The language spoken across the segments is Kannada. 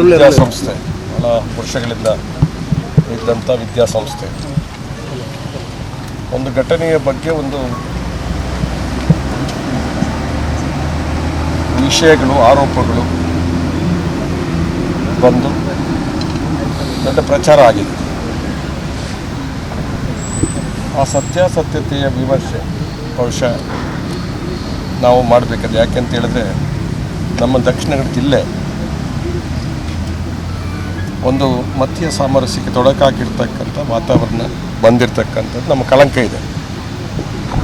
ವಿದ್ಯಾಸಂಸ್ಥೆ. ಬಹಳ ವರ್ಷಗಳಿಂದ ಇದ್ದಂಥ ವಿದ್ಯಾಸಂಸ್ಥೆ. ಒಂದು ಘಟನೆಯ ಬಗ್ಗೆ ಒಂದು ವಿಷಯಗಳು, ಆರೋಪಗಳು ಬಂದು ದೊಡ್ಡ ಪ್ರಚಾರ ಆಗಿದೆ. ಆ ಸತ್ಯಾಸತ್ಯತೆಯ ವಿಮರ್ಶೆ ಬಹುಶಃ ನಾವು ಮಾಡಬೇಕಾದ್ರೆ ಯಾಕೆಂತ ಹೇಳಿದ್ರೆ, ನಮ್ಮ ದಕ್ಷಿಣ ಕನ್ನಡ ಜಿಲ್ಲೆ ಒಂದು ಮತೀಯ ಸಾಮರಸ್ಯಕ್ಕೆ ತೊಡಕಾಗಿರ್ತಕ್ಕಂಥ ವಾತಾವರಣ ಬಂದಿರತಕ್ಕಂಥದ್ದು ನಮ್ಮ ಕಳಂಕ ಇದೆ.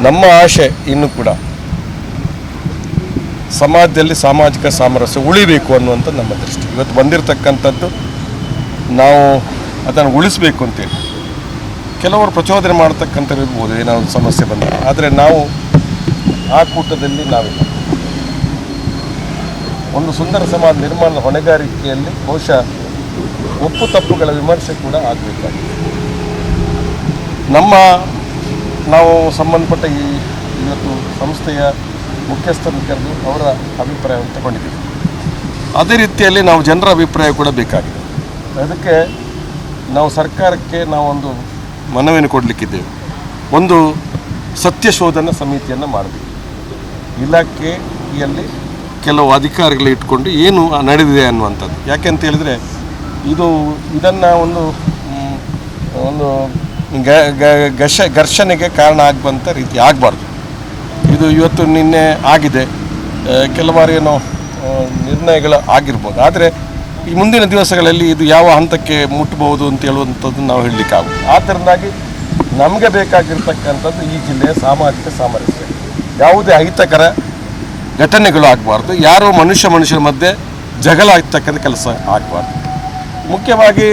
ನಮ್ಮ ಆಶೆ ಇನ್ನೂ ಕೂಡ ಸಮಾಜದಲ್ಲಿ ಸಾಮಾಜಿಕ ಸಾಮರಸ್ಯ ಉಳಿಬೇಕು ಅನ್ನುವಂಥ ನಮ್ಮ ದೃಷ್ಟಿ. ಇವತ್ತು ಬಂದಿರತಕ್ಕಂಥದ್ದು ನಾವು ಅದನ್ನು ಉಳಿಸಬೇಕು ಅಂತೇಳಿ. ಕೆಲವರು ಪ್ರಚೋದನೆ ಮಾಡ್ತಕ್ಕಂಥ ಇರ್ಬೋದು ಏನೋ ಒಂದು ಸಮಸ್ಯೆ ಬಂದರೆ, ಆದರೆ ನಾವು ಆ ಕೂಟದಲ್ಲಿ ನಾವಿಲ್ಲ. ಒಂದು ಸುಂದರ ಸಮಾಜ ನಿರ್ಮಾಣ ಹೊಣೆಗಾರಿಕೆಯಲ್ಲಿ ಬಹುಶಃ ಒಪ್ಪು ತಪ್ಪುಗಳ ವಿಮರ್ಶೆ ಕೂಡ ಆಗಬೇಕಾಗಿದೆ. ನಮ್ಮ ನಾವು ಸಂಬಂಧಪಟ್ಟ ಈ ಇವತ್ತು ಸಂಸ್ಥೆಯ ಮುಖ್ಯಸ್ಥರನ್ನು ಕರೆದು ಅವರ ಅಭಿಪ್ರಾಯವನ್ನು ತಗೊಂಡಿದ್ದೀವಿ. ಅದೇ ರೀತಿಯಲ್ಲಿ ನಾವು ಜನರ ಅಭಿಪ್ರಾಯ ಕೂಡ ಬೇಕಾಗಿದೆ. ಅದಕ್ಕೆ ನಾವು ಸರ್ಕಾರಕ್ಕೆ ನಾವೊಂದು ಮನವಿಯನ್ನು ಕೊಡಲಿಕ್ಕಿದ್ದೇವೆ. ಒಂದು ಸತ್ಯ ಶೋಧನಾ ಸಮಿತಿಯನ್ನು ಮಾಡಬೇಕು ಇಲಾಖೆಯಲ್ಲಿ ಕೆಲವು ಅಧಿಕಾರಿಗಳು ಇಟ್ಕೊಂಡು ಏನು ನಡೆದಿದೆ ಅನ್ನುವಂಥದ್ದು. ಯಾಕೆಂತ ಹೇಳಿದರೆ ಇದು ಇದನ್ನು ಒಂದು ಒಂದು ಘರ್ಷ, ಘರ್ಷಣೆಗೆ ಕಾರಣ ಆಗುವಂಥ ರೀತಿ ಆಗಬಾರ್ದು. ಇದು ಇವತ್ತು ನಿನ್ನೆ ಆಗಿದೆ. ಕೆಲವು ಬಾರಿ ಏನೋ ನಿರ್ಣಯಗಳು ಆಗಿರ್ಬೋದು. ಆದರೆ ಈ ಮುಂದಿನ ದಿವಸಗಳಲ್ಲಿ ಇದು ಯಾವ ಹಂತಕ್ಕೆ ಮುಟ್ಟಬಹುದು ಅಂತ ಹೇಳುವಂಥದ್ದು ನಾವು ಹೇಳಲಿಕ್ಕಾಗುತ್ತೆ ಆ ನಮಗೆ ಬೇಕಾಗಿರ್ತಕ್ಕಂಥದ್ದು ಈ ಜಿಲ್ಲೆಯ ಸಾಮಾಜಿಕ ಸಾಮರಸ್ಯ. ಯಾವುದೇ ಅಹಿತಕರ ಘಟನೆಗಳು ಆಗಬಾರ್ದು. ಯಾರೋ ಮನುಷ್ಯ ಮನುಷ್ಯರ ಮಧ್ಯೆ ಜಗಳ ಆಗ್ತಕ್ಕಂಥ ಕೆಲಸ ಆಗಬಾರ್ದು. ಮುಖ್ಯವಾಗಿ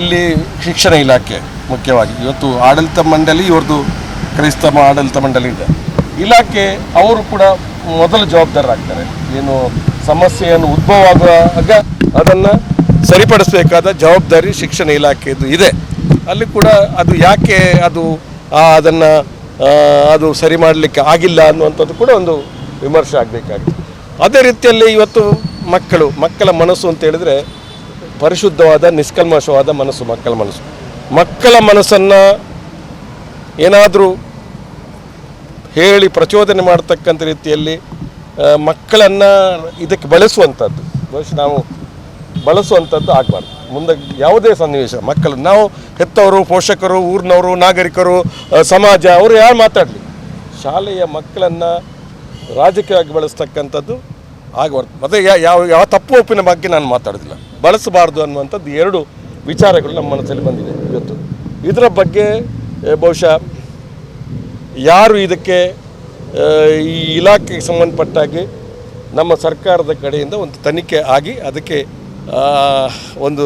ಇಲ್ಲಿ ಶಿಕ್ಷಣ ಇಲಾಖೆ, ಮುಖ್ಯವಾಗಿ. ಇವತ್ತು ಆಡಳಿತ ಮಂಡಳಿ, ಇವ್ರದ್ದು ಕ್ರೈಸ್ತ ಆಡಳಿತ ಮಂಡಳಿ ಇದೆ. ಇಲಾಖೆ, ಅವರು ಕೂಡ ಮೊದಲು ಜವಾಬ್ದಾರರಾಗ್ತಾರೆ. ಏನು ಸಮಸ್ಯೆಯನ್ನು ಉದ್ಭವ ಆಗುವಾಗ ಅದನ್ನು ಸರಿಪಡಿಸಬೇಕಾದ ಜವಾಬ್ದಾರಿ ಶಿಕ್ಷಣ ಇಲಾಖೆಯದು ಇದೆ. ಅಲ್ಲಿ ಕೂಡ ಅದು ಯಾಕೆ ಅದು ಅದನ್ನು ಅದು ಸರಿ ಮಾಡಲಿಕ್ಕೆ ಆಗಿಲ್ಲ ಅನ್ನುವಂಥದ್ದು ಕೂಡ ಒಂದು ವಿಮರ್ಶೆ ಆಗಬೇಕಾಗಿದೆ ಅದೇ ರೀತಿಯಲ್ಲಿ ಇವತ್ತು ಮಕ್ಕಳು, ಮಕ್ಕಳ ಮನಸ್ಸು ಅಂತ ಹೇಳಿದ್ರೆ ಪರಿಶುದ್ಧವಾದ, ನಿಷ್ಕಲ್ಮಶವಾದ ಮನಸ್ಸು, ಮಕ್ಕಳ ಮನಸ್ಸು. ಮಕ್ಕಳ ಮನಸ್ಸನ್ನು ಏನಾದರೂ ಹೇಳಿ ಪ್ರಚೋದನೆ ಮಾಡ್ತಕ್ಕಂಥ ರೀತಿಯಲ್ಲಿ ಮಕ್ಕಳನ್ನು ಇದಕ್ಕೆ ಬಳಸುವಂಥದ್ದು. ಬಹುಶಃ ನಾವು ಬಳಸುವಂಥದ್ದು ಆಗಬಾರ್ದು. ಮುಂದೆ ಯಾವುದೇ ಸನ್ನಿವೇಶ, ಮಕ್ಕಳು, ನಾವು ಹೆತ್ತವರು, ಪೋಷಕರು, ಊರಿನವರು, ನಾಗರಿಕರು ಸಮಾಜ, ಅವರು ಯಾರು ಮಾತಾಡಲಿ. ಶಾಲೆಯ ಮಕ್ಕಳನ್ನು ರಾಜಕೀಯವಾಗಿ ಬಳಸ್ತಕ್ಕಂಥದ್ದು ಆಗಬಾರ್ದು ಮತ್ತು ಮತ್ತೆ ಯಾವ ಯಾವ ತಪ್ಪು ಒಪ್ಪಿನ ಬಗ್ಗೆ ನಾನು ಮಾತಾಡೋದಿಲ್ಲ. ಬಳಸಬಾರ್ದು ಅನ್ನುವಂಥದ್ದು ಎರಡು ವಿಚಾರಗಳು ನಮ್ಮ ಮನಸ್ಸಲ್ಲಿ ಬಂದಿದೆ ಇವತ್ತು. ಇದರ ಬಗ್ಗೆ ಬಹುಶಃ ಯಾರು ಇದಕ್ಕೆ ಈ ಇಲಾಖೆಗೆ ಸಂಬಂಧಪಟ್ಟಾಗಿ ನಮ್ಮ ಸರ್ಕಾರದ ಕಡೆಯಿಂದ ಒಂದು ತನಿಖೆ ಆಗಿ ಅದಕ್ಕೆ ಒಂದು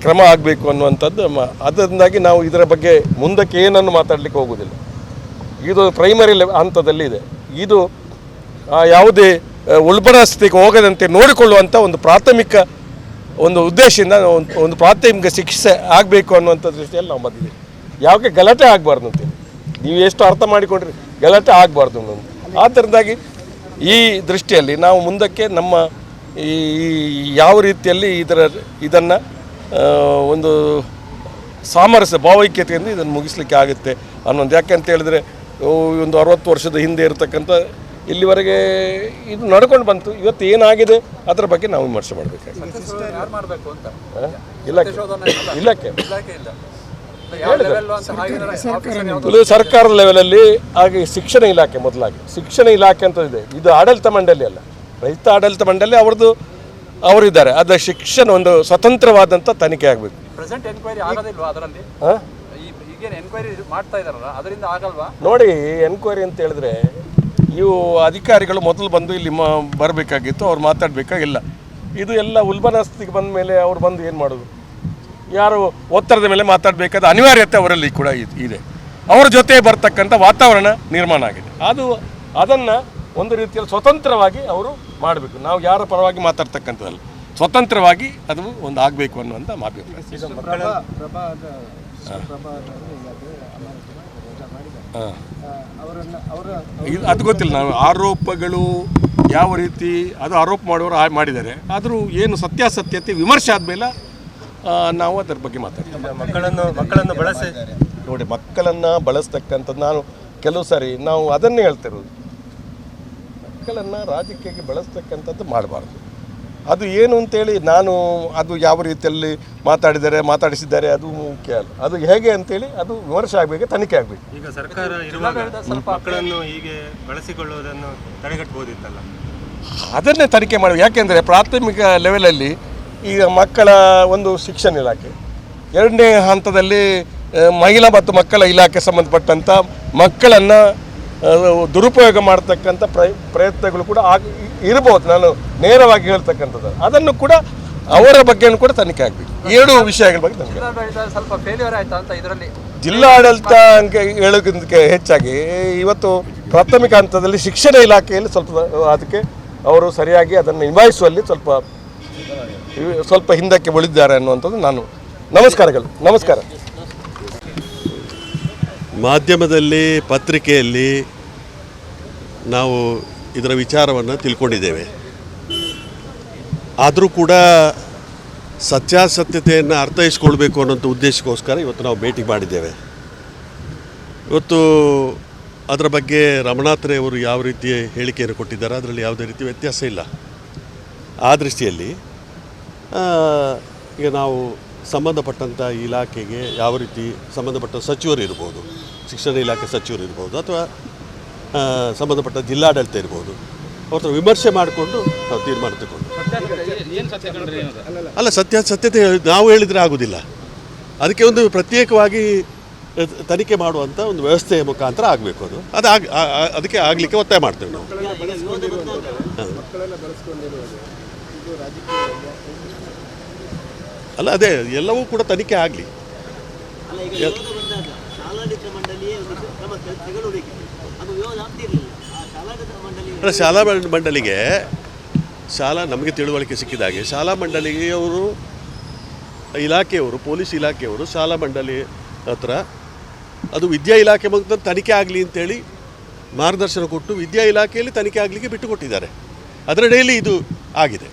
ಕ್ರಮ ಆಗಬೇಕು ಅನ್ನುವಂಥದ್ದು ಮ- ಅದರಿಂದಾಗಿ ನಾವು ಇದರ ಬಗ್ಗೆ ಮುಂದಕ್ಕೆ ಏನನ್ನು ಮಾತಾಡಲಿಕ್ಕೆ ಹೋಗೋದಿಲ್ಲ ಇದು ಪ್ರೈಮರಿ ಲೆವ್ ಹಂತದಲ್ಲಿ ಇದೆ. ಇದು ಯಾವುದೇ ಆ, ಸ್ಥಿತಿಗೆ ಹೋಗದಂತೆ ನೋಡಿಕೊಳ್ಳುವಂಥ ಒಂದು ಪ್ರಾಥಮಿಕ ಒಂದು ಉದ್ದೇಶದಿಂದ ಒಂದು ಪ್ರಾಥಮಿಕ ಶಿಕ್ಷೆ ಆಗಬೇಕು ಅನ್ನುವಂಥ ದೃಷ್ಟಿಯಲ್ಲಿ ನಾವು ಬಂದಿದ್ದೀವಿ. ಯಾಕೆ ಗಲಾಟೆ ಆಗಬಾರ್ದು ನೀವು ಎಷ್ಟು ಅರ್ಥ ಮಾಡಿಕೊಂಡ್ರಿ? ಗಲಾಟೆ ಆಗಬಾರ್ದು ಅನ್ನೋದು. ಆದ್ದರಿಂದಾಗಿ ಈ ದೃಷ್ಟಿಯಲ್ಲಿ ನಾವು ಮುಂದಕ್ಕೆ ನಮ್ಮ ಈ ಯಾವ ರೀತಿಯಲ್ಲಿ ಇದರ ಇದನ್ನು ಒಂದು ಸಾಮರಸ್ಯ ಭಾವೈಕ್ಯತೆಯಿಂದ ಇದನ್ನು ಮುಗಿಸ್ಲಿಕ್ಕೆ ಆಗುತ್ತೆ ಅನ್ನೋದು. ಅಂತ ಹೇಳಿದ್ರೆ ಒಂದು ಅರವತ್ತು ವರ್ಷದ ಹಿಂದೆ ಇರತಕ್ಕಂಥ ಇಲ್ಲಿವರೆಗೆ ಇದು ನಡ್ಕೊಂಡು ಬಂತು. ಇವತ್ತು ಏನಾಗಿದೆ ಅದರ ಬಗ್ಗೆ ನಾವು ವಿಮರ್ಶೆ ಮಾಡಬೇಕಾಗಿದೆ. ಯಾರು ಮಾಡಬೇಕು ಅಂತ? ಇಲಾಖೆ. ಇಲಾಖೆ. ಇದು ಸರ್ಕಾರದ ಲೆವೆಲಲ್ಲಿ ಹಾಗೆ ಶಿಕ್ಷಣ ಇಲಾಖೆ ಮೊದಲಾಗಿ. ಶಿಕ್ಷಣ ಇಲಾಖೆ ಅಂತ ಇದೆ. ಇದು ಆಡಳಿತ ಮಂಡಳಿ ಅಲ್ಲ. ರೈತ ಆಡಳಿತ ಮಂಡಳಿ ಅವ್ರದ್ದು ಅವರಿದ್ದಾರೆ. ಅದರ ಶಿಕ್ಷಣ ಒಂದು ಸ್ವತಂತ್ರವಾದಂಥ ತನಿಖೆ ಆಗಬೇಕು. ನೋಡಿ ಎನ್ಕ್ವೈರಿ ಅಂತ ಹೇಳಿದ್ರೆ ಇವು ಅಧಿಕಾರಿಗಳು ಮೊದಲು ಬಂದು ಇಲ್ಲಿ ಮ ಬರಬೇಕಾಗಿತ್ತು ಅವ್ರು ಮಾತಾಡಬೇಕಾಗಿಲ್ಲ. ಇದು ಎಲ್ಲ ಉಲ್ಬನಸ್ತಿಗೆ ಬಂದ ಮೇಲೆ ಅವ್ರು ಬಂದು ಏನು ಮಾಡೋದು? ಯಾರು ಒತ್ತಡದ ಮೇಲೆ ಮಾತಾಡಬೇಕಾದ ಅನಿವಾರ್ಯತೆ ಅವರಲ್ಲಿ ಕೂಡ ಇದೆ. ಅವರ ಜೊತೆ ಬರ್ತಕ್ಕಂಥ ವಾತಾವರಣ ನಿರ್ಮಾಣ ಆಗಿದೆ. ಅದು ಅದನ್ನು ಒಂದು ರೀತಿಯಲ್ಲಿ ಸ್ವತಂತ್ರವಾಗಿ ಅವರು ಮಾಡಬೇಕು. ನಾವು ಯಾರ ಪರವಾಗಿ ಮಾತಾಡ್ತಕ್ಕಂಥದ್ದಲ್ಲ. ಸ್ವತಂತ್ರವಾಗಿ ಅದು ಒಂದು ಆಗಬೇಕು ಅನ್ನುವಂಥ ಅಭಿಪ್ರಾಯ. ಅವರನ್ನ ಅವರ ಇದು ಅದು ಗೊತ್ತಿಲ್ಲ ನಾವು ಆರೋಪಗಳು ಯಾವ ರೀತಿ ಅದು ಆರೋಪ ಮಾಡುವವರು ಆ- ಮಾಡಿದ್ದಾರೆ. ಆದರೂ ಏನು ಸತ್ಯಾಸತ್ಯತೆ ವಿಮರ್ಶೆ ಆದ್ಮೇಲೆ ನಾವು ಅದರ ಬಗ್ಗೆ ಮಾತಾಡ್ತೀವಿ. ಮಕ್ಕಳನ್ನು ಮಕ್ಕಳನ್ನು ಬಳಸಿ. ನೋಡಿ ಮಕ್ಕಳನ್ನು ಬಳಸ್ತಕ್ಕಂಥದ್ದು ನಾನು ಕೆಲವು ಸಾರಿ ನಾವು ಅದನ್ನೇ ಹೇಳ್ತಿರೋದು. ಮಕ್ಕಳನ್ನು ರಾಜಕೀಯಕ್ಕೆ ಬಳಸ್ತಕ್ಕಂಥದ್ದು ಮಾಡಬಾರ್ದು. ಅದು ಏನು ಅಂತೇಳಿ ನಾನು ಅದು ಯಾವ ರೀತಿಯಲ್ಲಿ ಮಾತಾಡಿದ್ದಾರೆ ಮಾತಾಡಿಸಿದ್ದಾರೆ ಅದು ಮುಖ್ಯ ಅಲ್ಲ. ಅದು ಹೇಗೆ ಅಂತೇಳಿ ಅದು ವಿಮರ್ಶೆ ಆಗಬೇಕು ತನಿಖೆ ಆಗಬೇಕು. ಈಗ ಸರ್ಕಾರ ಇರುವಾಗ ಸ್ವಲ್ಪ ಮಕ್ಕಳನ್ನು ಹೀಗೆ ಬಳಸಿಕೊಳ್ಳುವುದನ್ನು ತಡೆಗಟ್ಟಬಹುದಿತ್ತಲ್ಲ? ಅದನ್ನೇ ತನಿಖೆ ಮಾಡಿ ಯಾಕೆಂದರೆ ಪ್ರಾಥಮಿಕ ಲೆವೆಲಲ್ಲಿ ಈಗ ಮಕ್ಕಳ ಒಂದು ಶಿಕ್ಷಣ ಇಲಾಖೆ ಎರಡನೇ ಹಂತದಲ್ಲಿ ಮಹಿಳಾ ಮತ್ತು ಮಕ್ಕಳ ಇಲಾಖೆ ಸಂಬಂಧಪಟ್ಟಂಥ ಮಕ್ಕಳನ್ನು ದುರುಪಯೋಗ ಮಾಡ್ತಕ್ಕಂಥ ಪ್ರಯ ಪ್ರಯತ್ನಗಳು ಕೂಡ ಆಗ ಇರ್ಬೋದು. ನಾನು ನೇರವಾಗಿ ಹೇಳ್ತಕ್ಕಂಥದ್ದು. ಅದನ್ನು ಕೂಡ ಅವರ ಬಗ್ಗೆನೂ ಕೂಡ ತನಿಖೆ ಆಗಬೇಕು. ಎರಡು ವಿಷಯಗಳ ಬಗ್ಗೆ ತನಿಖೆ ಜಿಲ್ಲಾಡಳಿತ ಸ್ವಲ್ಪ ಫೇಲ್ಯೂರ್ ಆಯ್ತಾ ಅಂತ ಇದರಲ್ಲಿ? ಜಿಲ್ಲಾಡಳಿತ ಅಂಕೆ ಹೇಳೋದಕ್ಕೆ ಹೆಚ್ಚಾಗಿ ಇವತ್ತು ಪ್ರಾಥಮಿಕ ಹಂತದಲ್ಲಿ ಶಿಕ್ಷಣ ಇಲಾಖೆಯಲ್ಲಿ ಸ್ವಲ್ಪ ಅದಕ್ಕೆ ಅವರು ಸರಿಯಾಗಿ ಅದನ್ನು ನಿಭಾಯಿಸುವಲ್ಲಿ ಸ್ವಲ್ಪ ಇವ್- ಸ್ವಲ್ಪ ಹಿಂದಕ್ಕೆ ಉಳಿದಿದ್ದಾರೆ ಅನ್ನುವಂಥದ್ದು ನಾನು ನಮಸ್ಕಾರಗಳು. ನಮಸ್ಕಾರ. ಮಾಧ್ಯಮದಲ್ಲಿ ಪತ್ರಿಕೆಯಲ್ಲಿ ನಾವು ಇದರ ವಿಚಾರವನ್ನು ತಿಳ್ಕೊಂಡಿದ್ದೇವೆ. ಆದರೂ ಕೂಡ ಸತ್ಯಾಸತ್ಯತೆಯನ್ನು ಅರ್ಥೈಸ್ಕೊಳ್ಬೇಕು ಅನ್ನೋಂಥ ಉದ್ದೇಶಕ್ಕೋಸ್ಕರ ಇವತ್ತು ನಾವು ಭೇಟಿ ಮಾಡಿದ್ದೇವೆ. ಇವತ್ತು ಅದರ ಬಗ್ಗೆ ರಮಣಾತ್ರೆ ಅವರು ಯಾವ ರೀತಿ ಹೇಳಿಕೆಯನ್ನು ಕೊಟ್ಟಿದ್ದಾರೆ, ಅದರಲ್ಲಿ ಯಾವುದೇ ರೀತಿ ವ್ಯತ್ಯಾಸ ಇಲ್ಲ. ಆ ದೃಷ್ಟಿಯಲ್ಲಿ ಈಗ ನಾವು ಸಂಬಂಧಪಟ್ಟಂಥ ಇಲಾಖೆಗೆ ಯಾವ ರೀತಿ ಸಂಬಂಧಪಟ್ಟ ಸಚಿವರು ಇರ್ಬೋದು, ಶಿಕ್ಷಣ ಇಲಾಖೆ ಸಚಿವರು ಇರ್ಬೋದು ಅಥವಾ ಸಂಬಂಧಪಟ್ಟ ಜಿಲ್ಲಾಡಳಿತ ಇರ್ಬೋದು. ಅವ್ರ ವಿಮರ್ಶೆ ಮಾಡಿಕೊಂಡು ನಾವು ತೀರ್ಮಾನ ತಗೊಂಡು ಅಲ್ಲ, ಸತ್ಯ, ಸತ್ಯತೆ ನಾವು ಹೇಳಿದರೆ ಆಗೋದಿಲ್ಲ. ಅದಕ್ಕೆ ಒಂದು ಪ್ರತ್ಯೇಕವಾಗಿ ತನಿಖೆ ಮಾಡುವಂಥ ಒಂದು ವ್ಯವಸ್ಥೆಯ ಮುಖಾಂತರ ಆಗಬೇಕು ಅದು. ಅದು ಆಗ ಅದಕ್ಕೆ ಆಗಲಿಕ್ಕೆ ಒತ್ತಾಯ ಮಾಡ್ತೇವೆ ನಾವು. ಅಲ್ಲ, ಅದೇ ಎಲ್ಲವೂ ಕೂಡ ತನಿಖೆ ಆಗಲಿ. ಅಲ್ಲ ಶಾಲಾ ಮಂಡ- ಮಂಡಳಿಗೆ ಶಾಲಾ ನಮಗೆ ತಿಳುವಳಿಕೆ ಸಿಕ್ಕಿದಾಗೆ ಶಾಲಾ ಮಂಡಳಿಯವರು ಇಲಾಖೆಯವರು ಪೊಲೀಸ್ ಇಲಾಖೆಯವರು ಶಾಲಾ ಮಂಡಳಿ ಹತ್ರ ಅದು ವಿದ್ಯಾ ಇಲಾಖೆ ಮುಖಾಂತರ ತನಿಖೆ ಆಗಲಿ ಅಂತೇಳಿ ಮಾರ್ಗದರ್ಶನ ಕೊಟ್ಟು ವಿದ್ಯಾ ಇಲಾಖೆಯಲ್ಲಿ ತನಿಖೆ ಆಗಲಿಕ್ಕೆ ಬಿಟ್ಟು ಕೊಟ್ಟಿದ್ದಾರೆ ಡೈಲಿ ಇದು ಆಗಿದೆ.